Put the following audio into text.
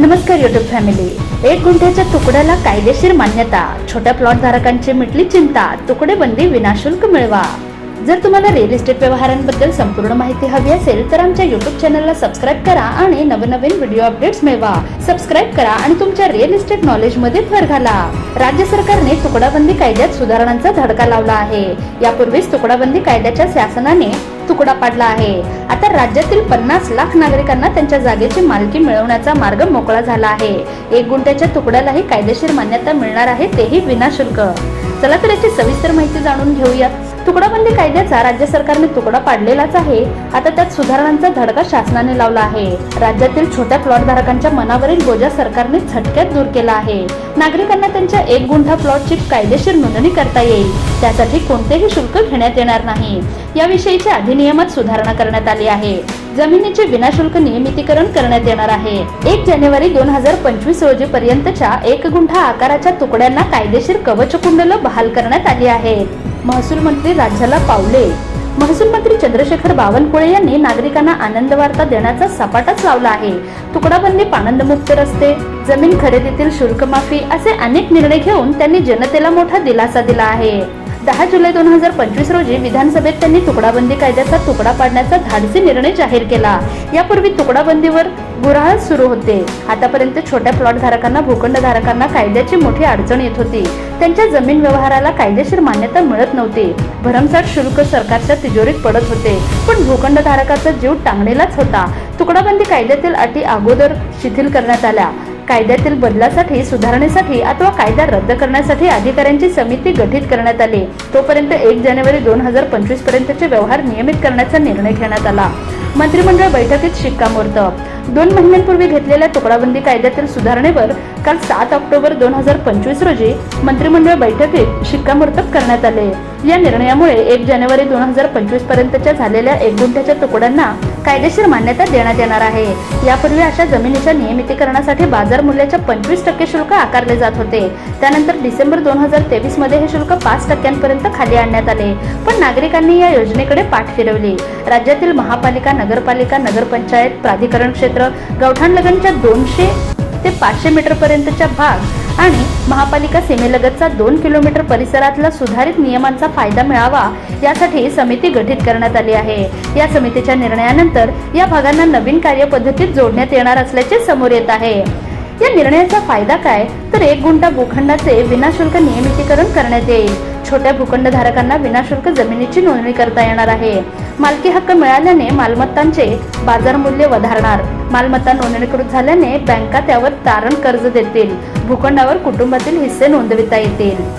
नमस्कार YouTube family एक गुंठ्याच्या तुकड्याला कायदेशीर मान्यता. छोट्या प्लॉट धारकांची मिटली चिंता. तुकडे बंदी विनाशुल्क मिळवा. जर तुम्हाला रिअल इस्टेट व्यवहारांबद्दल संपूर्ण माहिती हवी असेल तर आमच्या युट्यूब चॅनलला सबस्क्राईब करा आणि नवनवीन व्हिडिओ अपडेट्स मिळवा. सबस्क्राईब करा आणि तुमच्या रिअल इस्टेट नॉलेजमध्ये भर घाला. राज्य सरकारने तुकडाबंदी कायद्यात सुधारणांचा धडका लावला आहे. यापूर्वीच तुकडाबंदी कायद्याच्या शासनाने तुकडा पाडला आहे. आता राज्यातील पन्नास लाख नागरिकांना त्यांच्या जागेची मालकी मिळवण्याचा मार्ग मोकळा झाला आहे. एक गुंठ्याच्या तुकड्यालाही कायदेशीर मान्यता मिळणार आहे तेही विनाशुल्क. चला तर याची सविस्तर माहिती जाणून घेऊयात. तुकडाबंदी कायद्याचा राज्य सरकारने तुकडा पाडलेलाच आहे. आता त्यात सुधारणांचा धडका शासनाने लावला आहे. राज्यातील छोट्या प्लॉट धारकांच्या मनावरील बोजा सरकारने झटक्यात दूर केला आहे. नागरिकांना त्यांच्या एक गुंठा प्लॉटची कायदेशीर नोंदणी करता येईल. त्यासाठी कोणतेही शुल्क घेण्यात येणार नाही. याविषयीच्या अधिनियमात सुधारणा करण्यात आली आहे. जमिनीचे विनाशुल्क नियमितीकरण करण्यात येणार आहे. एक जानेवारी दोन हजार पंचवीस रोजी पर्यंतच्या एक गुंठा आकाराच्या तुकड्यांना कायदेशीर कवच कुंडल बहाल करण्यात आली आहेत. महसूल मंत्री राज्याला पावले. महसूल मंत्री चंद्रशेखर बावनकुळे यांनी नागरिकांना आनंद वार्ता देण्याचा सपाटाच लावला आहे. तुकडाबंदी पाणंदमुक्त रस्ते जमीन खरेदीतील शुल्क माफी असे अनेक निर्णय घेऊन त्यांनी जनतेला मोठा दिलासा दिला आहे. दहा जुलै दोन हजार पंचवीस रोजी विधानसभेत त्यांनी तुकडाबंदी कायद्याचा तुकडा पाडण्याचा धाडसी निर्णय जाहीर केला. यापूर्वी तुकडाबंदीवर गुराळ सुरू होते. आतापर्यंत छोट्या प्लॉट धारकांना भूखंड धारकांना कायद्याची मोठी अडचण येत होती. त्यांच्या जमीन व्यवहाराला कायदेशीर मान्यता मिळत नव्हती. भरमसाठ शुल्क सरकारच्या तिजोरीत पडत होते. पण भूखंड धारकाचा जीव टांगणेलाच होता. तुकडाबंदी कायद्यातील अटी अगोदर शिथिल करण्यात आल्या. कायद्यातील बदलासाठी सुधारणेसाठी अथवा कायदा रद्द करण्यासाठी अधिकाऱ्यांची समिती गठीत करण्यात आली. तोपर्यंत एक जानेवारी दोन हजार पंचवीस पर्यंतचे व्यवहार नियमित करण्याचा निर्णय घेण्यात आला. मंत्रिमंडळ बैठकीत शिक्कामोर्तब. दोन महिन्यांपूर्वी घेतलेल्या तुकडाबंदी कायद्यातील सुधारणेवर काल सात ऑक्टोबर दोन हजार पंचवीस रोजी मंत्रिमंडळ बैठकीत शिक्कामोर्तब करण्यात आले. या निर्णयामुळे एक जानेवारी दोन हजार पंचवीस पर्यंतच्या झालेल्या एक गुंठ्याच्या तुकड्यांना कायदेशीर मान्यता देण्यात येणार आहे. यापूर्वी अशा जमिनीच्या नियमितीकरणासाठी बाजार मूल्याच्या पंचवीस टक्के शुल्क आकारले जात होते. त्यानंतर डिसेंबर दोन हजार तेवीसमध्ये हे शुल्क पाच टक्क्यांपर्यंत खाली आणण्यात आले. पण नागरिकांनी या योजनेकडे पाठ फिरवली. राज्यातील महापालिका नगरपालिका नगरपंचायत प्राधिकरण क्षेत्र गवठाणलगनच्या दोनशे ते पाचशे मीटर पर्यंतच्या भाग आणि महापालिका सीमेलगतचा दोन किलोमीटर परिसरातला सुधारित नियमांचा फायदा मिळावा यासाठी समिती गठीत करण्यात आली आहे. या समितीच्या निर्णयानंतर या भागांना नवीन कार्यपद्धतीत जोडण्यात येणार असल्याचे समोर येत आहे. या निर्णयाचा फायदा काय? तर एक गुंठा भूखंडाचे विनाशुल्क नियमितीकरण करण्यात येईल. छोट्या भूखंडधारकांना विनाशुल्क जमिनीची नोंदणी करता येणार आहे. मालकी हक्क मिळाल्याने मालमत्तांचे बाजार मूल्य वधारणार. मालमत्ता नोंदणीकृत झाल्याने बँका त्यावर तारण कर्ज देतील. भूखंडावर कुटुंबातील हिस्से नोंदविता येतील.